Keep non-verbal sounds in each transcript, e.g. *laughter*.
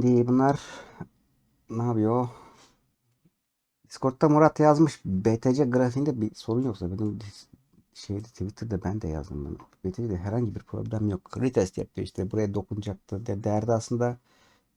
Şimdi bunlar ne yapıyor? Discord'da Murat yazmış. BTC grafiğinde bir sorun yoksa benim şeyde Twitter'da ben de yazdım bunu. BTC'de herhangi bir problem yok. Retest yapıyor işte buraya dokunacaktı. De derdi aslında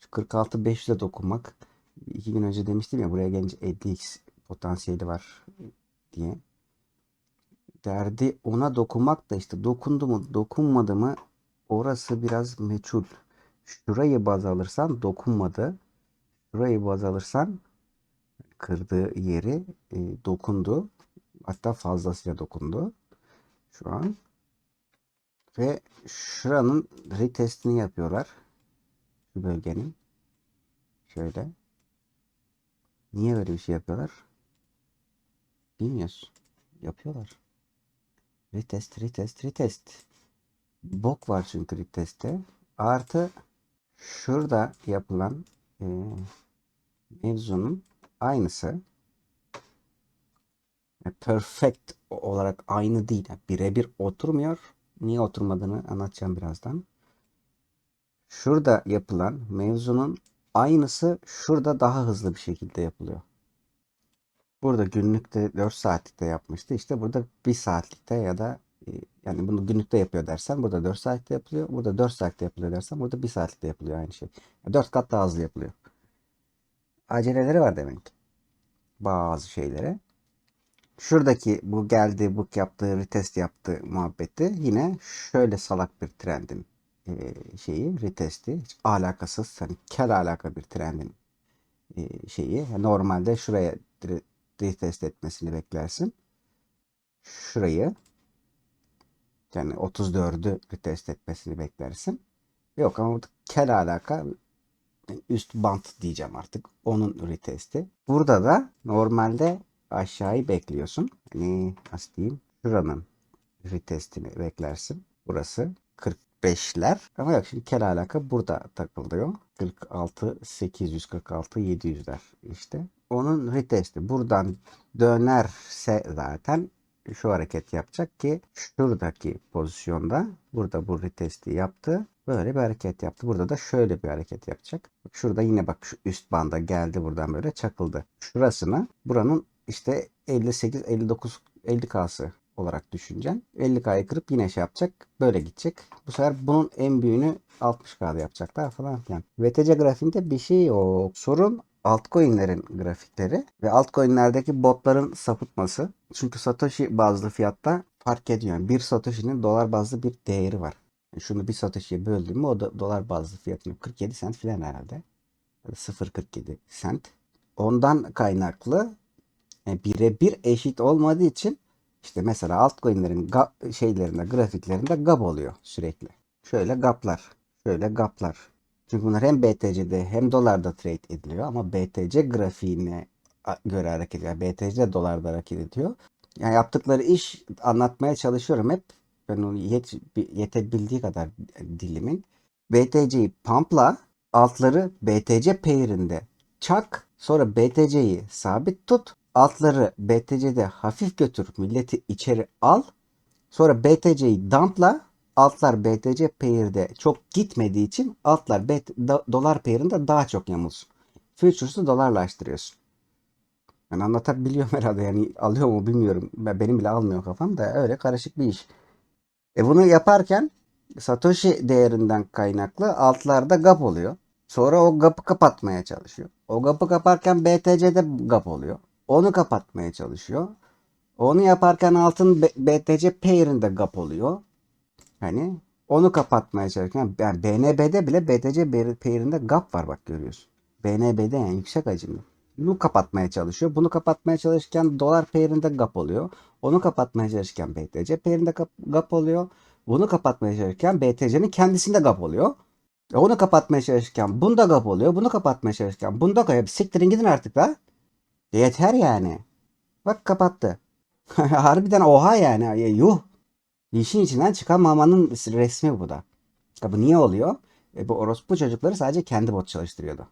şu 46 500'e dokunmak. İki gün önce demiştim ya buraya gelince 50x potansiyeli var diye. Derdi ona dokunmak da işte dokundu mu dokunmadı mı orası biraz meçhul. Şurayı baz alırsan dokunmadı. Şurayı baz alırsan kırdığı yeri e, dokundu. Hatta fazlasıyla dokundu. Şu an. Ve şuranın retestini yapıyorlar. Şu bölgenin. Şöyle. Niye böyle bir şey yapıyorlar? Bilmiyoruz. Yapıyorlar. Retest, retest, retest. Bok var çünkü retestte. Artı şurada yapılan e, mevzunun aynısı. E, Perfect olarak aynı değil. Birebir oturmuyor. Niye oturmadığını anlatacağım birazdan. Şurada yapılan mevzunun aynısı şurada daha hızlı bir şekilde yapılıyor. Burada günlükte 4 saatlikte yapmıştı. İşte burada 1 saatlikte ya da yani bunu günlükte yapıyor dersen burada 4 saatte yapılıyor. Burada 4 saatte yapılıyor dersen burada 1 saatlikte yapılıyor aynı şey. 4 kat daha hızlı yapılıyor. Aceleleri var demek. Bazı şeylere. Şuradaki bu geldi, bu yaptığı, retest yaptığı muhabbeti yine şöyle salak bir trendin şeyi, retesti. Hiç alakasız, hani kel alaka bir trendin şeyi. Normalde şuraya retest etmesini beklersin. Şurayı yani 34'ü retest etmesini beklersin. Yok ama kel alaka üst bant diyeceğim artık. Onun retesti. Burada da normalde aşağıyı bekliyorsun. Hani nasıl diyeyim? Şuranın retestini beklersin. Burası 45'ler. Ama yok şimdi kel alaka burada takılıyor. 46 846 700'ler işte. Onun retesti buradan dönerse zaten şu hareket yapacak ki şuradaki pozisyonda burada bu retesti yaptı. Böyle bir hareket yaptı. Burada da şöyle bir hareket yapacak. Şurada yine bak şu üst banda geldi buradan böyle çakıldı. Şurasına buranın işte 58 59 50K'sı olarak düşüneceksin. 50K'yı kırıp yine şey yapacak. Böyle gidecek. Bu sefer bunun en büyüğünü 60K'da yapacaklar falan filan. VTC grafiğinde bir şey yok. Sorun altcoin'lerin grafikleri ve altcoin'lerdeki botların sapıtması. Çünkü Satoshi bazlı fiyatta fark ediyor. Yani bir Satoshi'nin dolar bazlı bir değeri var. Yani şunu bir Satoshi'ye böldüm o da dolar bazlı fiyatını 47 sent filan herhalde. Ya da 0.47 sent. Ondan kaynaklı e, birebir eşit olmadığı için işte mesela altcoin'lerin şeylerinde grafiklerinde gap oluyor sürekli. Şöyle gaplar. Şöyle gaplar. Çünkü bunlar hem BTC'de hem dolarda trade ediliyor ama BTC grafiğine göre hareket ediyor. Yani BTC dolarda hareket ediyor. Yani yaptıkları iş anlatmaya çalışıyorum hep. Ben onu yet, yetebildiği kadar dilimin. BTC'yi pumpla altları BTC pair'inde çak sonra BTC'yi sabit tut altları BTC'de hafif götür milleti içeri al sonra BTC'yi dumpla altlar BTC pair'de çok gitmediği için altlar BT da- dolar pair'inde daha çok yamulsun. Futures'u dolarlaştırıyorsun. Ben anlatabiliyorum *laughs* herhalde yani alıyor mu bilmiyorum. Ben, benim bile almıyor kafam da öyle karışık bir iş. E bunu yaparken Satoshi değerinden kaynaklı altlarda gap oluyor. Sonra o gap'ı kapatmaya çalışıyor. O gap'ı kaparken BTC'de gap oluyor. Onu kapatmaya çalışıyor. Onu yaparken altın BTC pair'inde gap oluyor. Hani onu kapatmaya çalışırken yani BNB'de bile BTC pair'inde gap var bak görüyorsun. BNB'de yani yüksek hacimli. Bunu kapatmaya çalışıyor. Bunu kapatmaya çalışırken dolar pair'inde gap oluyor. Onu kapatmaya çalışırken BTC pair'inde gap, oluyor. Bunu kapatmaya çalışırken BTC'nin kendisinde gap oluyor. E Onu kapatmaya çalışırken bunda gap oluyor. Bunu kapatmaya çalışırken bunda gap. Siktirin gidin artık la. Yeter yani. Bak kapattı. *laughs* Harbiden oha yani. Ya, yuh. İşin içinden çıkamamanın resmi bu da. Ya bu niye oluyor? E bu orospu çocukları sadece kendi bot çalıştırıyordu.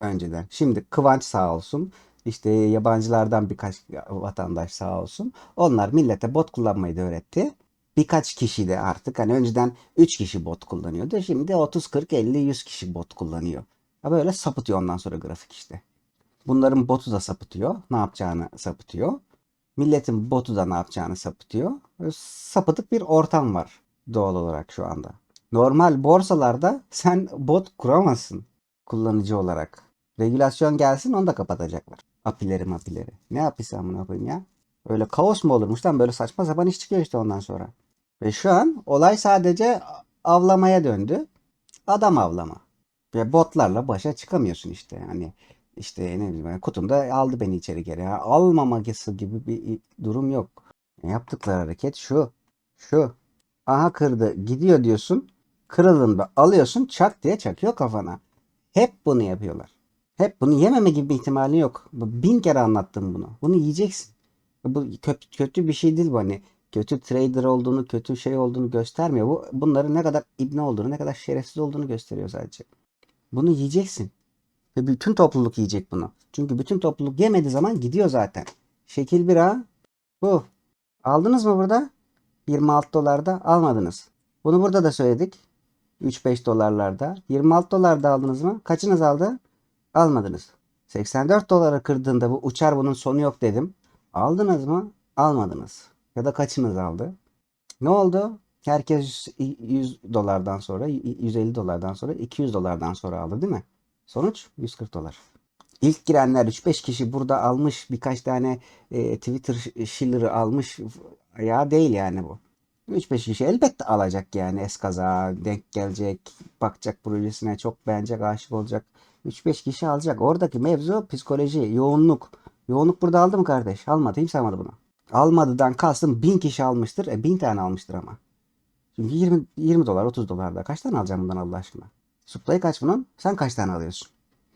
Önceden. Şimdi Kıvanç sağ olsun. İşte yabancılardan birkaç vatandaş sağ olsun. Onlar millete bot kullanmayı da öğretti. Birkaç kişi de artık hani önceden 3 kişi bot kullanıyordu. Şimdi 30, 40, 50, 100 kişi bot kullanıyor. Ha böyle sapıtıyor ondan sonra grafik işte. Bunların botu da sapıtıyor. Ne yapacağını sapıtıyor. Milletin botu da ne yapacağını sapıtıyor. Sapıtık bir ortam var doğal olarak şu anda. Normal borsalarda sen bot kuramazsın kullanıcı olarak. Regülasyon gelsin onu da kapatacaklar. Apileri mapileri. Ne yapıysa amına koyayım ya. Öyle kaos mu olurmuş lan böyle saçma sapan iş çıkıyor işte ondan sonra. Ve şu an olay sadece avlamaya döndü. Adam avlama. Ve botlarla başa çıkamıyorsun işte. Yani işte ne bileyim yani kutumda aldı beni içeri geri. Ya. Almaması gibi bir durum yok. Yaptıkları hareket şu. Şu. Aha kırdı. Gidiyor diyorsun. Kırıldığında alıyorsun çak diye çakıyor kafana. Hep bunu yapıyorlar. Hep bunu yememe gibi bir ihtimali yok. Bin kere anlattım bunu. Bunu yiyeceksin. Bu kötü, kötü bir şey değil bu hani. Kötü trader olduğunu, kötü şey olduğunu göstermiyor. Bu bunların ne kadar ibne olduğunu, ne kadar şerefsiz olduğunu gösteriyor sadece. Bunu yiyeceksin. Ve bütün topluluk yiyecek bunu. Çünkü bütün topluluk yemediği zaman gidiyor zaten. Şekil bir ha. Bu. Aldınız mı burada? 26 dolarda almadınız. Bunu burada da söyledik. 3-5 dolarlarda. 26 dolarda aldınız mı? Kaçınız aldı? Almadınız. 84 dolara kırdığında bu uçar bunun sonu yok dedim. Aldınız mı? Almadınız. Ya da kaçınız aldı? Ne oldu? Herkes 100 dolardan sonra, 150 dolardan sonra, 200 dolardan sonra aldı değil mi? Sonuç 140 dolar. İlk girenler 3-5 kişi burada almış birkaç tane e, Twitter shiller'ı almış. Ya değil yani bu. 3-5 kişi elbette alacak yani. Eskaza denk gelecek bakacak projesine çok beğenecek aşık olacak. 3-5 kişi alacak. Oradaki mevzu psikoloji yoğunluk. Yoğunluk burada aldı mı kardeş? Almadı kimse almadı bunu. Almadıdan kastım 1000 kişi almıştır. E 1000 tane almıştır ama. Çünkü 20, 20 dolar 30 dolar da. Kaç tane alacağım bundan Allah aşkına supply kaç bunun sen kaç tane alıyorsun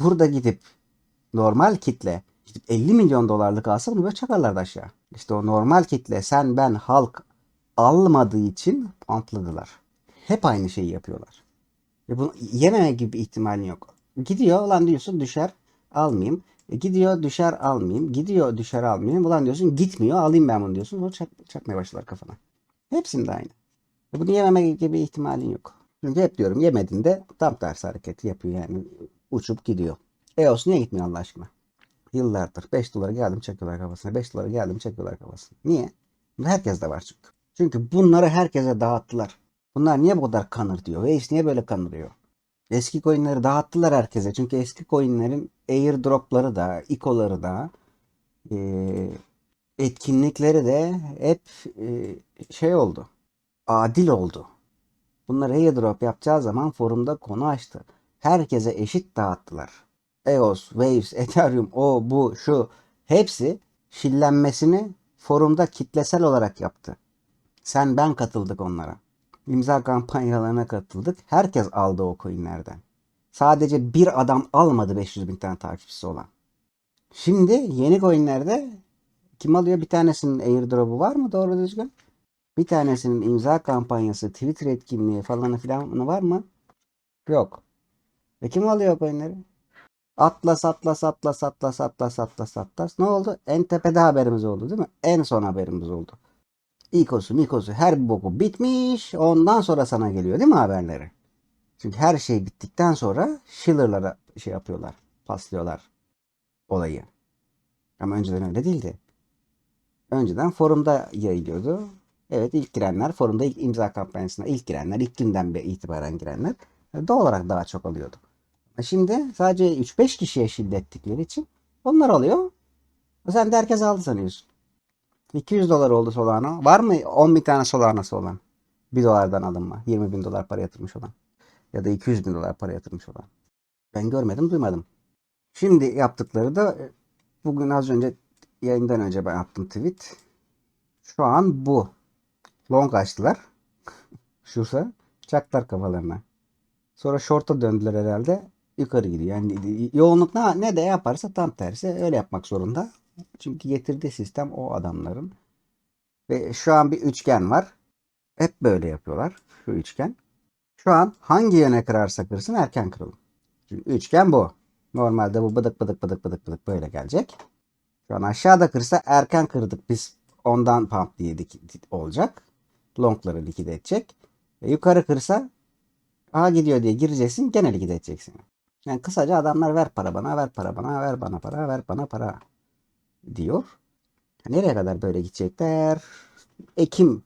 burada gidip normal kitle gidip 50 milyon dolarlık alsa bunu böyle çakarlardı aşağı. İşte o normal kitle sen ben halk almadığı için pantladılar. Hep aynı şeyi yapıyorlar. Ve bunu yememe gibi bir ihtimalin yok. Gidiyor ulan diyorsun düşer almayayım. E, gidiyor düşer almayayım. Gidiyor düşer almayayım. Ulan diyorsun gitmiyor alayım ben bunu diyorsun. Sonra çak, çakmaya başlar kafana. Hepsinde aynı. E, bunu yememe gibi bir ihtimalin yok. Çünkü hep diyorum yemediğinde tam tersi hareketi yapıyor yani. Uçup gidiyor. EOS niye gitmiyor Allah aşkına? Yıllardır 5 dolara geldim çekiyorlar kafasına. 5 dolara geldim çekiyorlar kafasına. Niye? Bu herkes de var çünkü. Çünkü bunları herkese dağıttılar. Bunlar niye bu kadar kanır diyor. Waves niye böyle kanırıyor? Eski coinleri dağıttılar herkese. Çünkü eski coinlerin airdropları da, ikoları da, e, etkinlikleri de hep e, şey oldu. Adil oldu. Bunlar airdrop yapacağı zaman forumda konu açtı. Herkese eşit dağıttılar. EOS, Waves, *laughs* Ethereum, o, bu, şu hepsi şillenmesini forumda kitlesel olarak yaptı. Sen ben katıldık onlara. İmza kampanyalarına katıldık. Herkes aldı o coinlerden. Sadece bir adam almadı 500 bin tane takipçisi olan. Şimdi yeni coinlerde kim alıyor? Bir tanesinin airdrop'u var mı doğru düzgün? Bir tanesinin imza kampanyası, Twitter etkinliği falan filan var mı? Yok. Ve kim alıyor coinleri? Atlas, Atlas, Atlas, Atlas, Atlas, Atlas, Atlas. Ne oldu? En tepede haberimiz oldu değil mi? En son haberimiz oldu. İkosu, mikosu her bir boku bitmiş. Ondan sonra sana geliyor değil mi haberleri? Çünkü her şey bittikten sonra Schiller'lara şey yapıyorlar. Paslıyorlar olayı. Ama önceden öyle değildi. Önceden forumda yayılıyordu. Evet ilk girenler forumda ilk imza kampanyasına ilk girenler ilk günden itibaren girenler doğal olarak daha çok alıyordu. Şimdi sadece 3-5 kişiye şiddettikleri için onlar alıyor. Sen de herkes aldı sanıyorsun. 200 dolar oldu Solana. Var mı 10 bin tane Solana'sı olan? 1 dolardan alınma. 20 bin dolar para yatırmış olan. Ya da 200 bin dolar para yatırmış olan. Ben görmedim duymadım. Şimdi yaptıkları da bugün az önce yayından önce ben attım tweet. Şu an bu. Long açtılar. Şursa çaklar kafalarına. Sonra short'a döndüler herhalde. Yukarı gidiyor. Yani yoğunluk ne, ne de yaparsa tam tersi öyle yapmak zorunda. Çünkü getirdiği sistem o adamların. Ve şu an bir üçgen var. Hep böyle yapıyorlar. Şu üçgen. Şu an hangi yöne kırarsa kırsın erken kırılım. Çünkü üçgen bu. Normalde bu bıdık bıdık bıdık bıdık bıdık böyle gelecek. Şu an aşağıda kırsa erken kırdık biz ondan pump diye olacak. Longları likide edecek. Ve yukarı kırsa aha gidiyor diye gireceksin gene likide edeceksin. Yani kısaca adamlar ver para bana, ver para bana, ver bana para, ver bana para diyor. Nereye kadar böyle gidecekler? Ekim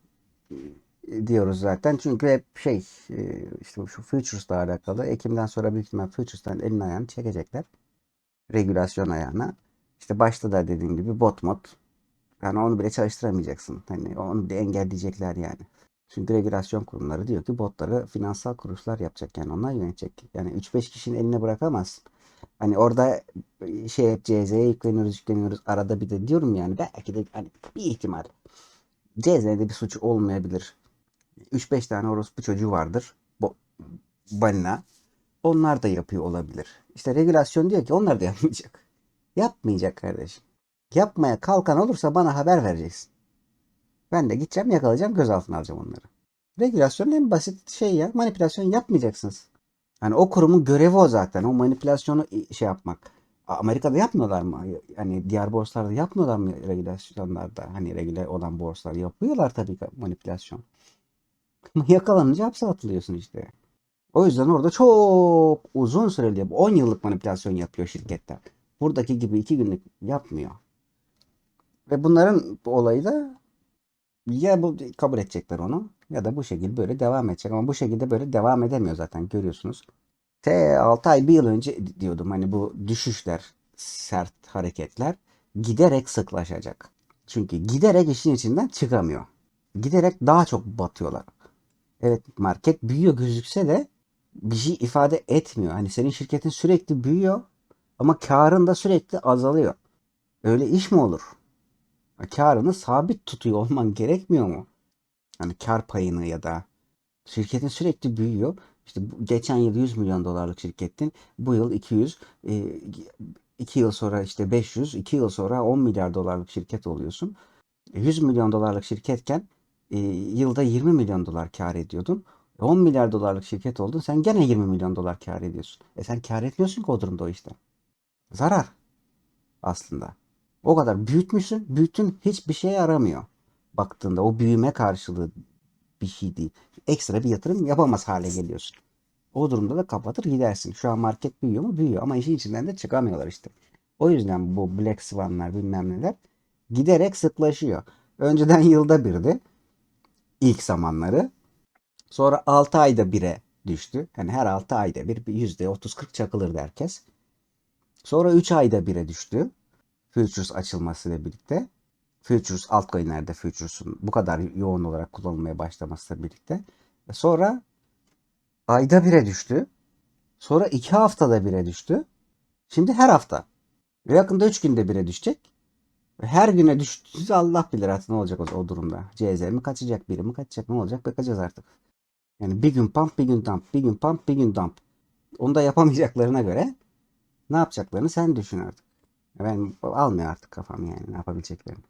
e, diyoruz zaten. Çünkü hep şey e, işte şu Futures'la alakalı. Ekim'den sonra büyük ihtimal Futures'tan elini ayağını çekecekler. Regülasyon ayağına. İşte başta da dediğim gibi bot mod. Yani onu bile çalıştıramayacaksın. Hani onu bile engelleyecekler yani. Çünkü regülasyon kurumları diyor ki botları finansal kuruluşlar yapacak yani onlar yönetecek. Yani 3-5 kişinin eline bırakamazsın. Hani orada şey hep CZ'ye yükleniyoruz yükleniyoruz. Arada bir de diyorum yani belki de hani bir ihtimal. CZ'de bir suç olmayabilir. 3-5 tane orospu çocuğu vardır. Bu balina. Onlar da yapıyor olabilir. İşte regülasyon diyor ki onlar da yapmayacak. Yapmayacak kardeşim. Yapmaya kalkan olursa bana haber vereceksin. Ben de gideceğim yakalayacağım gözaltına alacağım onları. Regülasyonun en basit şey ya manipülasyon yapmayacaksınız. Hani o kurumun görevi o zaten. O manipülasyonu şey yapmak. Amerika'da yapmıyorlar mı? Hani diğer borsalarda yapmıyorlar mı regülasyonlarda? Hani regüle olan borsalar yapıyorlar tabii ki manipülasyon. *laughs* Yakalanınca hapse atılıyorsun işte. O yüzden orada çok uzun süreli 10 yıllık manipülasyon yapıyor şirketler. Buradaki gibi 2 günlük yapmıyor. Ve bunların olayı da ya bu kabul edecekler onu ya da bu şekilde böyle devam edecek. Ama bu şekilde böyle devam edemiyor zaten görüyorsunuz. T 6 ay bir yıl önce diyordum hani bu düşüşler, sert hareketler giderek sıklaşacak. Çünkü giderek işin içinden çıkamıyor. Giderek daha çok batıyorlar. Evet market büyüyor gözükse de bir şey ifade etmiyor. Hani senin şirketin sürekli büyüyor ama karın da sürekli azalıyor. Öyle iş mi olur? Karını sabit tutuyor olman gerekmiyor mu? Hani kar payını ya da şirketin sürekli büyüyor. İşte geçen yıl 100 milyon dolarlık şirkettin. Bu yıl 200. 2 yıl sonra işte 500. 2 yıl sonra 10 milyar dolarlık şirket oluyorsun. 100 milyon dolarlık şirketken e, yılda 20 milyon dolar kar ediyordun. 10 milyar dolarlık şirket oldun. Sen gene 20 milyon dolar kar ediyorsun. E sen kar etmiyorsun ki o durumda o işte. Zarar aslında. O kadar büyütmüşsün. Büyütün hiçbir şeye yaramıyor. Baktığında o büyüme karşılığı bir şey değil. Ekstra bir yatırım yapamaz hale geliyorsun. O durumda da kapatır gidersin. Şu an market büyüyor mu? Büyüyor ama işin içinden de çıkamıyorlar işte. O yüzden bu Black Swan'lar bilmem neler giderek sıklaşıyor. Önceden *laughs* yılda birdi. ilk zamanları. Sonra 6 ayda bire düştü. Yani her 6 ayda bir %30-40 çakılırdı herkes. Sonra 3 ayda bire düştü. Futures açılmasıyla birlikte. Futures altcoin'lerde Futures'un bu kadar yoğun olarak kullanılmaya başlamasıyla birlikte. Sonra ayda bire düştü. Sonra iki haftada bire düştü. Şimdi her hafta. Ve yakında üç günde bire düşecek. Her güne düştüğünüzde Allah bilir artık ne olacak o durumda. CZ mi kaçacak, biri mi kaçacak, ne olacak bakacağız artık. Yani bir gün pump, bir gün dump, bir gün pump, bir gün dump. Onu da yapamayacaklarına göre ne yapacaklarını sen düşün artık. Ben almıyor artık kafam yani ne yapabileceklerini.